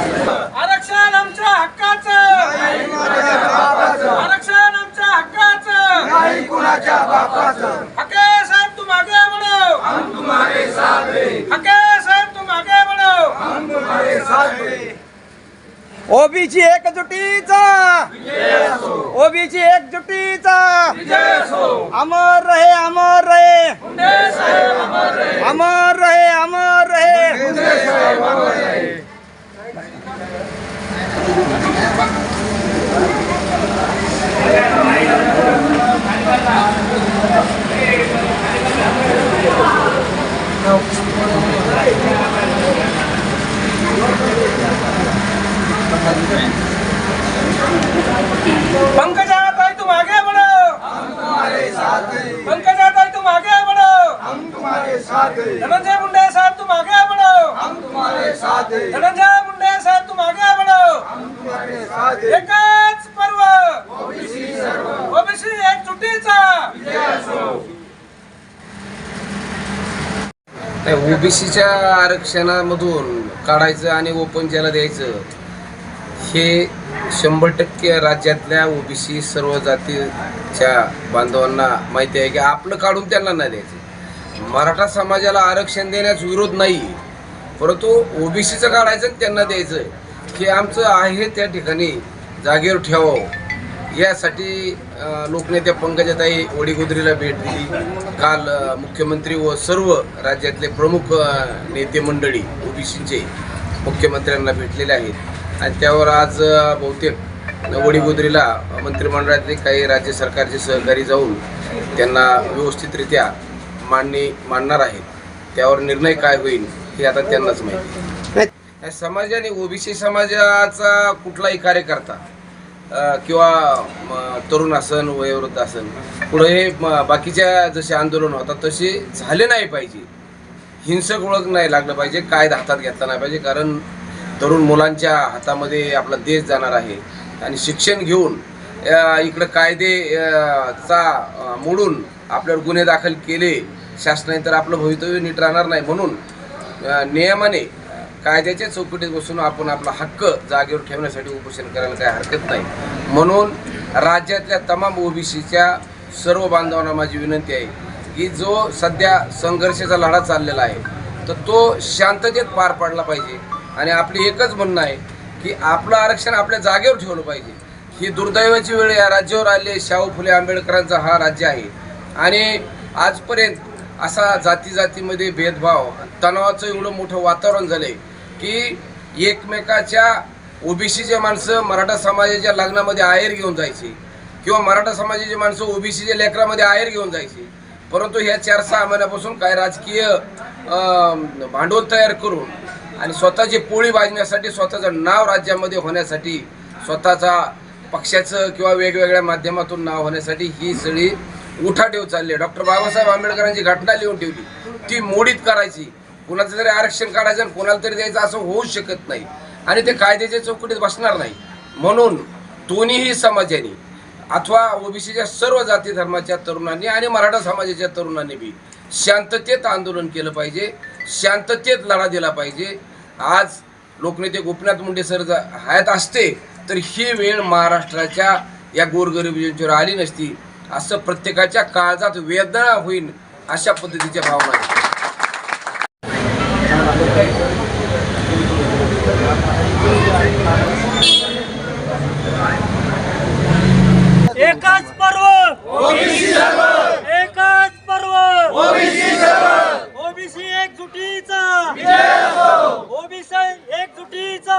आरक्षण आमच्या हक्काचं. आरक्षण आमच्या हक्काचं. हके साहेब तुम आगे बढ़ो हके साहेब तुम आगे बढ़ो ओबीसी एकजुटीचा. ओबीसी एकजुटीचा. अमर रहे अमर रहे. अमर रहे. अमर रहे पंकजा ताई तुम आगे बढ़ो पंकजा ताई तुम आगे बढ़ो धनंजय मुंडे साहब तुम आगे बढ़ो धनंजय मुंडे साहब तुम आगे बढ़ो एकच पर्व. ओबीसी एकजुटीचा ओबीसीच्या आरक्षणामधून काढायचं आणि ओपन ज्याला द्यायचं हे शंभर टक्के राज्यातल्या ओबीसी सर्व जातीच्या बांधवांना माहिती आहे की आपलं काढून त्यांना नाही द्यायचं. मराठा समाजाला आरक्षण देण्यास विरोध नाही. परंतु ओबीसीचं काढायचं आणि त्यांना द्यायचं की आमचं आहे त्या ठिकाणी जागेवर ठेवावं. यासाठी लोकनेत्या पंकजाताई वडीगोद्रीला भेट दिली. काल मुख्यमंत्री व सर्व राज्यातले प्रमुख नेते मंडळी ओबीसीचे मुख्यमंत्र्यांना भेटलेले आहेत. आणि त्यावर आज बहुतेक वडीगोद्रीला मंत्रिमंडळातले काही राज्य सरकारचे सहकारी जाऊन त्यांना व्यवस्थितरित्या मांडणी मांडणार आहेत. त्यावर निर्णय काय होईल हे आता त्यांनाच माहिती समाजाने ओबीसी समाजाचा कुठलाही कार्यकर्ता किंवा तरुण असन वयोवृद्ध असन पुढे हे बाकीच्या जसे आंदोलन होतात तसे झाले नाही पाहिजे. हिंसक ओळख नाही लागलं पाहिजे कायदा हातात घेतला नाही पाहिजे कारण तरुण मुलांच्या हातामध्ये आपला देश जाणार आहे. आणि शिक्षण घेऊन इकडं कायदे चा मोडून आपल्यावर गुन्हे दाखल केले शासनाने तर आपलं भवितव्य नीट राहणार नाही म्हणून नियमाने कायद्याच्या चौकटीत बसून आपण आपला हक्क जागेवर ठेवण्यासाठी उपोषण करायला काही हरकत नाही. म्हणून राज्यातल्या तमाम ओबीसीच्या सर्व बांधवांना माझी विनंती आहे की जो सध्या संघर्षाचा लढा चाललेला आहे तर तो शांततेत पार पाडला पाहिजे. आणि आपली एकच म्हणणं आहे की आपलं आरक्षण आपल्या जागेवर ठेवलं पाहिजे. ही दुर्दैवाची वेळ या राज्यावर आली आहे. शाहू फुले आंबेडकरांचा हा राज्य आहे. आणि आजपर्यंत असा जाती जातीमध्ये भेदभाव तणावाचं एवढं मोठं वातावरण झालं आहे की एकमेकाच्या ओबीसीचे माणसं मराठा समाजाच्या लग्नामध्ये आहेर घेऊन जायची किंवा मराठा समाजाची माणसं ओबीसीच्या लेकरामध्ये आहेर घेऊन जायची. परंतु ह्या चार सहा महिन्यापासून काय राजकीय भांडवल तयार करून आणि स्वतःची पोळी वाजण्यासाठी स्वतःचं नाव राज्यामध्ये होण्यासाठी स्वतःचा पक्षाचं किंवा वेगवेगळ्या माध्यमातून नाव होण्यासाठी ही सगळी उठाठेव चालली आहे. डॉक्टर बाबासाहेब आंबेडकरांची घटना लिहून ठेवली. ती मोडीत करायची. कुणाचं तरी आरक्षण काढायचं आणि कोणाला तरी द्यायचं असं होऊच शकत नाही. आणि ते कायद्याच्या चौकटीत बसणार नाही. म्हणून दोन्हीही समाजाने अथवा ओबीसीच्या सर्व जाती धर्माच्या तरुणांनी आणि मराठा समाजाच्या तरुणांनी बी शांततेत आंदोलन केलं पाहिजे. शांततेत लढा दिला पाहिजे. आज लोकनेते गोपीनाथ मुंडे सर जर हयात असते तर ही वेळ महाराष्ट्राच्या या गोरगरीब योजनेवर आली नसती. असं प्रत्येकाच्या काळजात वेदना होईल अशा पद्धतीच्या भावना आहेत एकच पर्व एकच पर्व ओबीसी एकजुटीचा ओबीसी एकजुटीचा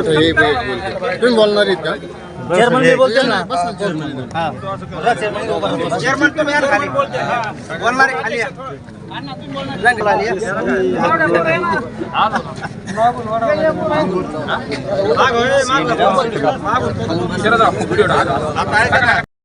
तुम्ही बोलणार आहेत का चेअरमन मी बोलतो ना बसा चेअरमन चेअरमन तुम्ही खाली बोलणारे खाली.